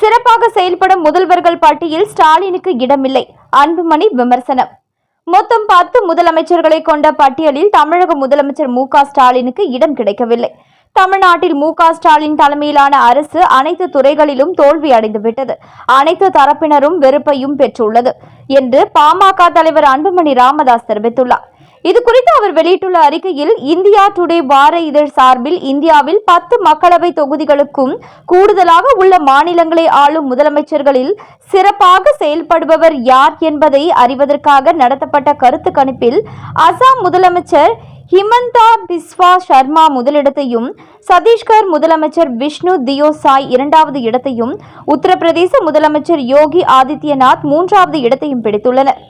சிறப்பாக செயல்படும் முதல்வர்கள் பட்டியல் ஸ்டாலினுக்கு இடமில்லை. அன்புமணி விமர்சனம். மொத்தம் பத்து முதலமைச்சர்களை கொண்ட பட்டியலில் தமிழக முதலமைச்சர் மு ஸ்டாலினுக்கு இடம் கிடைக்கவில்லை. தமிழ்நாட்டில் மு ஸ்டாலின் தலைமையிலான அரசு அனைத்து துறைகளிலும் தோல்வி அடைந்துவிட்டது. அனைத்து தரப்பினரும் வெறுப்பையும் பெற்றுள்ளது என்று பாமக தலைவர் அன்புமணி ராமதாஸ் தெரிவித்துள்ளார். இது குறித்து அவர் வெளியிட்டுள்ள அறிக்கையில் இந்தியா டுடே வார இதழ் சார்பில் இந்தியாவில் பத்து மக்களவை தொகுதிகளுக்கும் கூடுதலாக உள்ள மாநிலங்களை ஆளும் முதலமைச்சர்களில் சிறப்பாக செயல்படுபவர் யார் என்பதை அறிவதற்காக நடத்தப்பட்ட கருத்து கணிப்பில் அசாம் முதலமைச்சர் ஹிமந்தா பிஸ்வா சர்மா முதலிடத்தையும் சத்தீஸ்கர் முதலமைச்சர் விஷ்ணு தியோ சாய் இரண்டாவது இடத்தையும் உத்தரப்பிரதேச முதலமைச்சர் யோகி ஆதித்யநாத் மூன்றாவது இடத்தையும் பிடித்துள்ளனர்.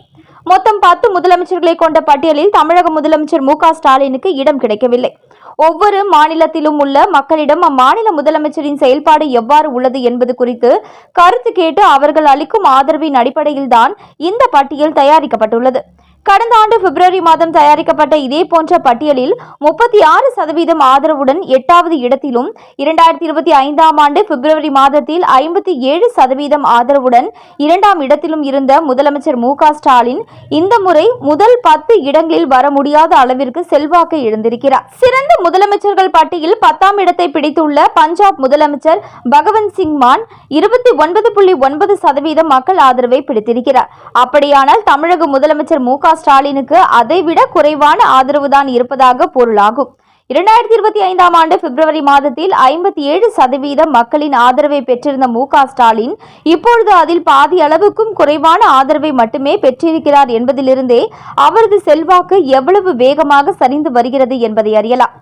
மொத்தம் பத்து முதலமைச்சர்களை கொண்ட பட்டியலில் தமிழக முதலமைச்சர் மு ஸ்டாலினுக்கு இடம் கிடைக்கவில்லை. ஒவ்வொரு மாநிலத்திலும் உள்ள மக்களிடம் அம்மாநில முதலமைச்சரின் செயல்பாடு எவ்வாறு உள்ளது என்பது குறித்து கருத்து கேட்டு அவர்கள் அளிக்கும் ஆதரவின் அடிப்படையில்தான் இந்த பட்டியல் தயாரிக்கப்பட்டுள்ளது. கடந்த ஆண்டு பிப்ரவரி மாதம் தயாரிக்கப்பட்ட இதே போன்ற பட்டியலில் முப்பத்தி ஆறு சதவீதம் ஆதரவுடன் எட்டாவது இடத்திலும் இரண்டாயிரத்தி இருபத்தி ஐந்தாம் ஆண்டு பிப்ரவரி மாதத்தில் ஐம்பத்தி ஏழு சதவீதம் ஆதரவுடன் இரண்டாம் இடத்திலும் இருந்த முதலமைச்சர் மு ஸ்டாலின் இந்த முறை முதல் பத்து இடங்களில் வர முடியாத அளவிற்கு செல்வாக்கை இழந்திருக்கிறார். சிறந்த முதலமைச்சர்கள் பட்டியலில் பத்தாம் இடத்தை பிடித்துள்ள பஞ்சாப் முதலமைச்சர் பகவந்த் சிங் மான் இருபத்தி ஒன்பது புள்ளி ஒன்பது சதவீதம் மக்கள் ஆதரவை பிடித்திருக்கிறார். அப்படியானால் தமிழக முதலமைச்சர் மு ஸ்டாலினுக்கு அதைவிட குறைவான ஆதரவு தான் இருப்பதாக பொருளாகும் இரண்டாயிரத்தி இருபத்தி ஐந்தாம் ஆண்டு பிப்ரவரி மாதத்தில் ஐம்பத்தி ஏழு சதவீதம் மக்களின் ஆதரவை பெற்றிருந்த மு ஸ்டாலின் இப்பொழுது அதில் பாதி அளவுக்கும் குறைவான ஆதரவை மட்டுமே பெற்றிருக்கிறார் என்பதிலிருந்தே அவரது செல்வாக்கு எவ்வளவு வேகமாக சரிந்து வருகிறது என்பதை அறியலாம்.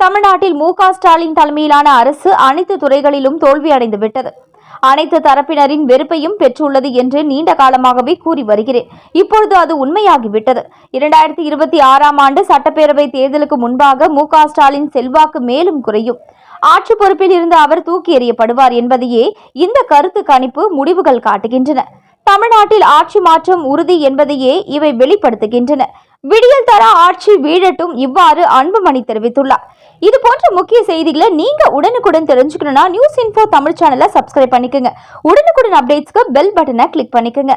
தமிழ்நாட்டில் மு ஸ்டாலின் தலைமையிலான அரசு அனைத்து துறைகளிலும் தோல்வியடைந்து விட்டது அனைத்து தரப்பினரின் வெறுப்பையும் பெற்றுள்ளது என்று நீண்ட காலமாகவே கூறி வருகிறேன். இப்பொழுது அது உண்மையாகிவிட்டது. இரண்டாயிரத்தி இருபத்தி ஆறாம் ஆண்டு சட்டப்பேரவை தேர்தலுக்கு முன்பாக மு. ஸ்டாலின் செல்வாக்கு மேலும் குறையும். ஆட்சி பொறுப்பில் இருந்து அவர் தூக்கி எறியப்படுவார் என்பதையே இந்த கருத்து கணிப்பு முடிவுகள் காட்டுகின்றன. தமிழ்நாட்டில் ஆட்சி மாற்றம் உறுதி என்பதையே இவை வெளிப்படுத்துகின்றன. விடியல் தர ஆட்சி வீழட்டும் இவ்வாறு அன்புமணி தெரிவித்துள்ளார். இது போன்ற முக்கிய செய்திகளை நீங்க உடனுக்குடன் தெரிஞ்சுக்கணும்னா நியூஸ் இன்ஃபோ தமிழ் சேனலை சப்ஸ்கிரைப் பண்ணிக்கோங்க. உடனுக்குடன் அப்டேட்ஸ்க்கு பெல் பட்டனை கிளிக் பண்ணிக்கோங்க.